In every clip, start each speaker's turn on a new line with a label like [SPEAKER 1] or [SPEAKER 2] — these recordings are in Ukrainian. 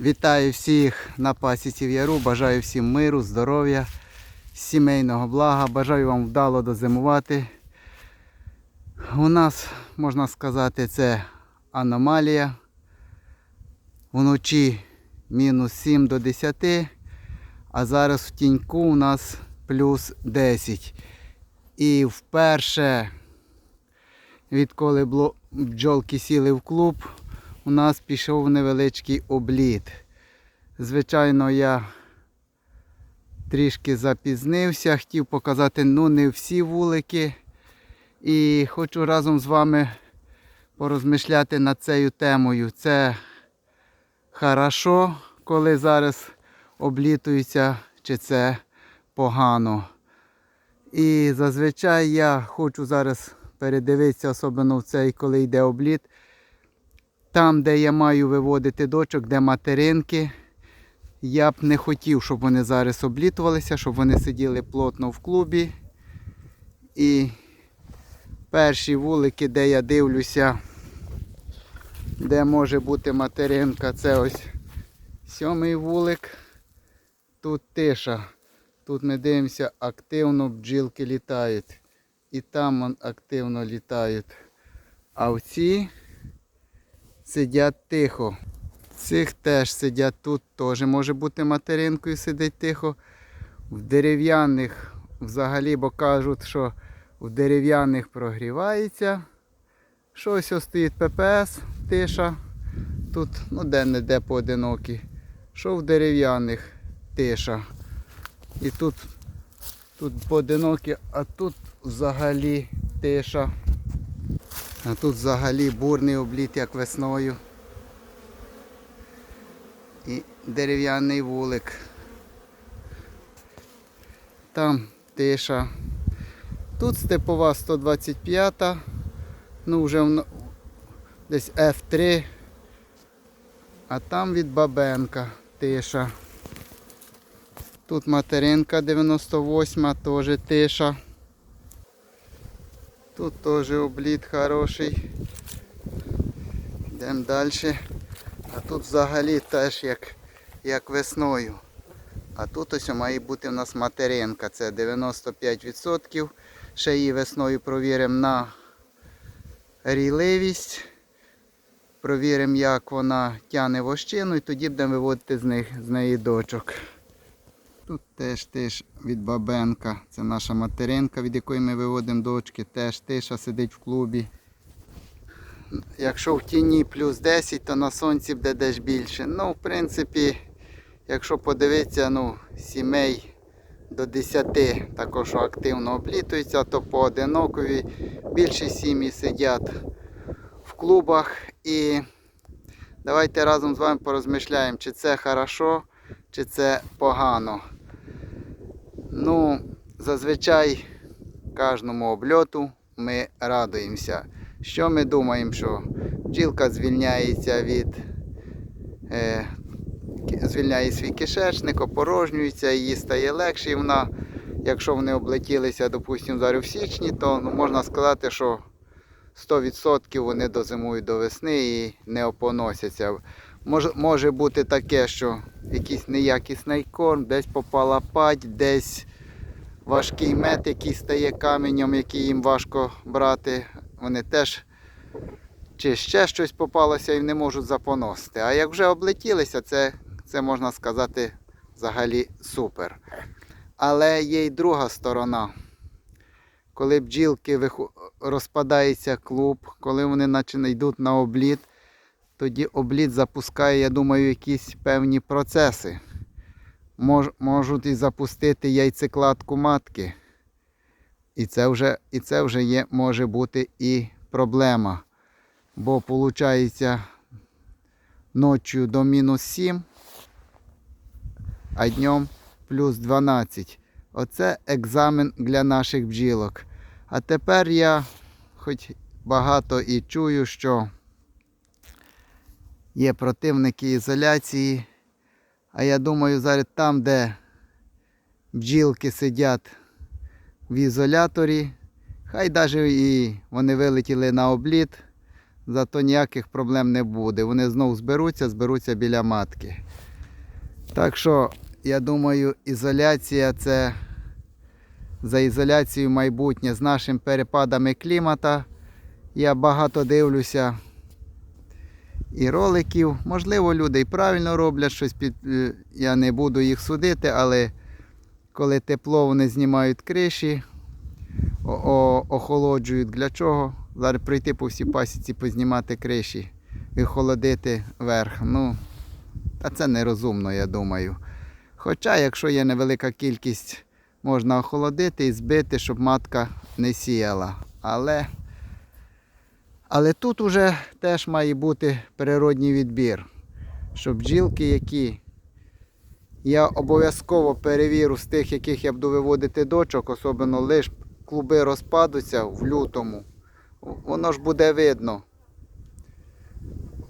[SPEAKER 1] Вітаю всіх на пасіці в яру. Бажаю всім миру, здоров'я, сімейного блага. Бажаю вам вдало дозимувати. У нас, можна сказати, це аномалія. Вночі мінус 7 до 10, а зараз в тіньку у нас плюс 10. І вперше, відколи бджолки сіли в клуб, у нас пішов невеличкий обліт. Звичайно, я трішки запізнився, хотів показати ну не всі вулики. І хочу разом з вами порозмишляти над цією темою. Це хорошо, коли зараз облітується, чи це погано. І зазвичай я хочу зараз передивитися, особливо в цей, коли йде обліт. Там, де я маю виводити дочок, де материнки, я б не хотів, щоб вони зараз облітувалися, щоб вони сиділи плотно в клубі. І перші вулики, де я дивлюся, де може бути материнка, це ось сьомий вулик. Тут тиша. Тут ми дивимося, активно бджілки літають. І там активно літають. А в ці сидять тихо. Цих теж сидять тут, теж може бути материнкою, сидить тихо. В дерев'яних взагалі, бо кажуть, що в дерев'яних прогрівається. Щось ось стоїть ППС, тиша. Тут ну де-не-де поодинокі. Що в дерев'яних тиша. І тут, тут поодинокі, а тут взагалі тиша. А тут взагалі бурний обліт, як весною. І дерев'яний вулик. Там тиша. Тут степова 125, ну вже десь F3, а там від Бабенка тиша. Тут материнка 98, теж тиша. Тут теж обліт хороший. Йдемо далі. А тут взагалі теж як, як весною. А тут ось має бути в нас материнка. Це 95%. Ще її весною провіримо на рійливість. Провіримо, як вона тягне вощину і тоді будемо виводити з, них, з неї дочок. Тут теж теж від бабенка. Це наша материнка, від якої ми виводимо дочки. Теж тиша сидить в клубі. Якщо в тіні плюс 10, то на сонці буде десь більше. Ну, в принципі, якщо подивитися, ну, сімей до 10 також активно облітуються, то поодинокові більші сім'ї сидять в клубах. І давайте разом з вами порозмишляємо, чи це хорошо, чи це погано. Ну, зазвичай кожному обльоту ми радуємося. Що ми думаємо, що бджілка звільняється від е, звільняє свій кишечник, опорожнюється, їй стає легше. І вона, якщо вони облетілися, допустимо, зараз в січні, то ну, можна сказати, що 100% вони дозимують до весни і не опоносяться. Може, може бути таке, що якийсь неякісний корм, десь попала падь, десь важкий мед, який стає каменем, який їм важко брати. Вони теж чи ще щось попалося і не можуть запоносити. А як вже облетілися, це, це можна сказати взагалі супер. Але є й друга сторона. Коли бджілки розпадається клуб, коли вони йдуть на обліт, тоді обліт запускає, я думаю, якісь певні процеси. Мож, можуть і запустити яйцекладку матки. І це вже, і це вже є, може бути і проблема. Бо виходить ночі до мінус 7, а днем плюс 12. Оце екзамен для наших бджілок. А тепер я хоч багато і чую, що є противники ізоляції. А я думаю, зараз там, де бджілки сидять в ізоляторі, хай навіть і вони вилетіли на обліт, зато ніяких проблем не буде. Вони знову зберуться, зберуться біля матки. Так що, я думаю, ізоляція це за ізоляцією майбутнє з нашими перепадами клімата. Я багато дивлюся і роликів. Можливо, люди і правильно роблять щось під. е, Я не буду їх судити, але коли тепло вони знімають криші, охолоджують для чого? Зараз прийти по всій пасіці, познімати криші і охолодити верх. Ну, та це нерозумно, я думаю. Хоча, якщо є невелика кількість, можна охолодити і збити, щоб матка не сіяла. Але, але тут уже теж має бути природній відбір. Щоб бджілки, які я обов'язково перевірю з тих, яких я буду виводити дочок, особливо лише клуби розпадуться в лютому. Воно ж буде видно.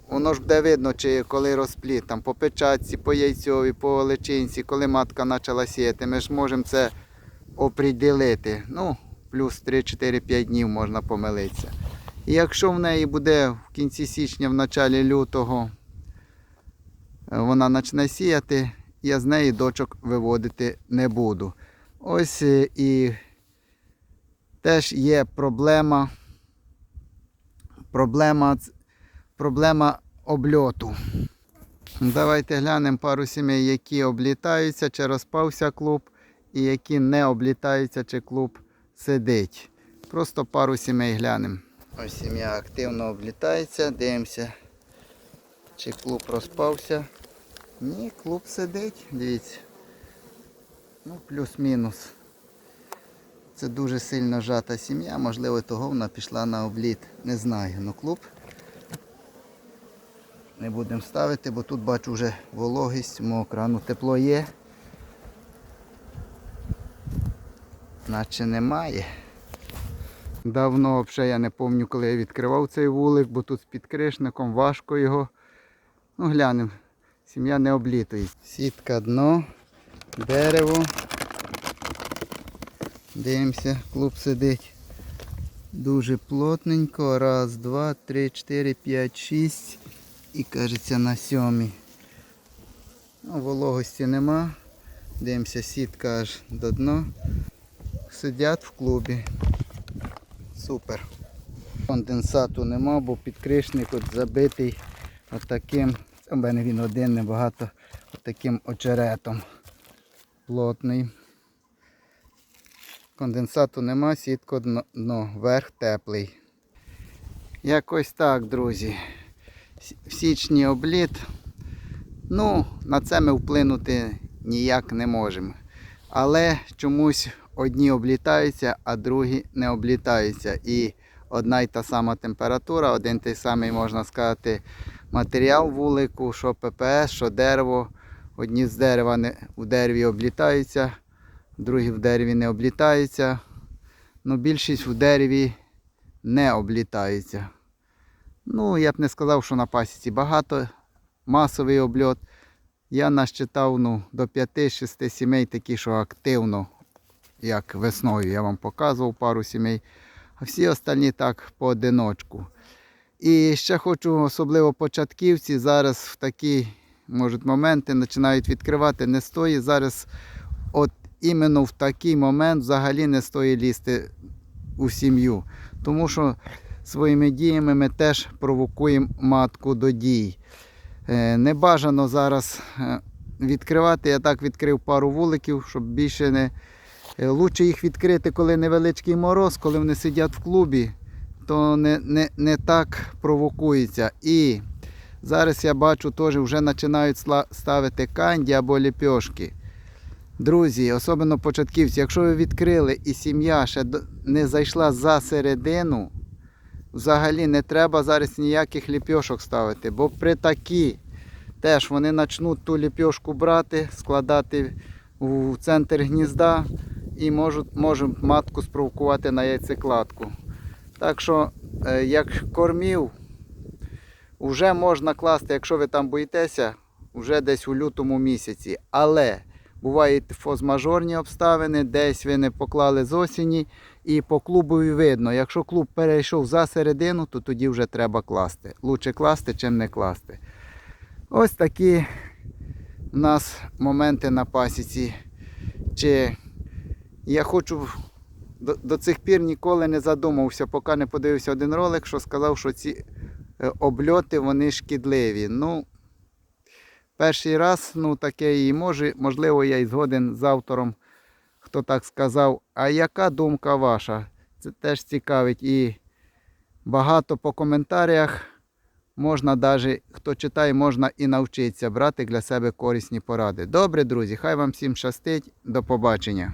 [SPEAKER 1] Воно ж буде видно, чи коли розпліт, там по печатці, по яйцьові, по личинці, коли матка почала сіяти, ми ж можемо це оприділити. Ну, плюс 3-4-5 днів можна помилитися. І якщо в неї буде в кінці січня, в началі лютого, е, вона почне сіяти, я з неї дочок виводити не буду. Ось е, і теж є проблема. Проблема, проблема обльоту. Давайте глянемо пару сімей, які облітаються, чи розпався клуб, і які не облітаються, чи клуб сидить. Просто пару сімей глянемо. Ось сім'я активно облітається, дивимося, чи клуб розпався. Ні, клуб сидить, дивіться. Ну, плюс-мінус. Це дуже сильно жата сім'я, можливо, того вона пішла на обліт. Не знаю. Ну клуб не будемо ставити, бо тут бачу вже вологість мокра. Ну тепло є. Наче немає. Давно взагалі я не пам'ятаю, коли я відкривав цей вулик, бо тут з підкришником важко його. Ну глянемо. Сім'я не облітує. Сітка дно, дерево. Дивимося, клуб сидить дуже плотненько. Раз, два, три, чотири, п'ять, шість. І кажеться на сьомій. Ну, вологості нема. Дивимося, сітка аж до дна. Сидять в клубі. Супер. Конденсату нема, бо підкришник от забитий отаким. У мене він один небагато отаким очеретом. Плотний. Конденсату нема, сітко дно, дно, верх теплий. Якось так, друзі. В січні обліт. Ну, на це ми вплинути ніяк не можемо. Але чомусь одні облітаються, а другі не облітаються. І одна й та сама температура, один той самий, можна сказати, матеріал вулику, що ППС, що дерево. Одні з дерева не, у дереві облітаються, другі в дереві не облітаються. Ну, більшість в дереві не облітаються. Ну, я б не сказав, що на пасіці багато масовий обльот. Я насчитав ну, до 5-6 сімей такі, що активно, як весною, я вам показував пару сімей, а всі остальні так поодиночку. І ще хочу, особливо початківці, зараз в такі можуть, моменти починають відкривати не стоїть. Зараз от іменно в такий момент взагалі не стоїть лізти у сім'ю. Тому що своїми діями ми теж провокуємо матку до дій. Е, Не бажано зараз е, відкривати. Я так відкрив пару вуликів, щоб більше не. Е, Лучше їх відкрити, коли невеличкий мороз, коли вони сидять в клубі, то не, не, не так провокується. І зараз я бачу, теж вже починають ставити канді або ліпьошки. Друзі, особливо початківці, якщо ви відкрили і сім'я ще не зайшла за середину, взагалі не треба зараз ніяких ліпьошок ставити, бо при такі теж вони почнуть ту ліпьошку брати, складати у центр гнізда і можуть, матку спровокувати на яйцекладку. Так що, е, як кормів, вже можна класти, якщо ви там боїтеся, вже десь у лютому місяці. Але бувають фозмажорні обставини, десь ви не поклали з осені, і по клубові видно, якщо клуб перейшов за середину, то тоді вже треба класти. Лучше класти, чим не класти. Ось такі у нас моменти на пасіці. Чи я хочу до, до цих пір ніколи не задумався, поки не подивився один ролик, що сказав, що ці е, обльоти вони шкідливі. Ну, перший раз, ну таке і може, можливо, я і згоден з автором, хто так сказав. А яка думка ваша? Це теж цікавить. І багато по коментарях можна навіть, хто читає, можна і навчитися брати для себе корисні поради. Добре, друзі, хай вам всім щастить. До побачення.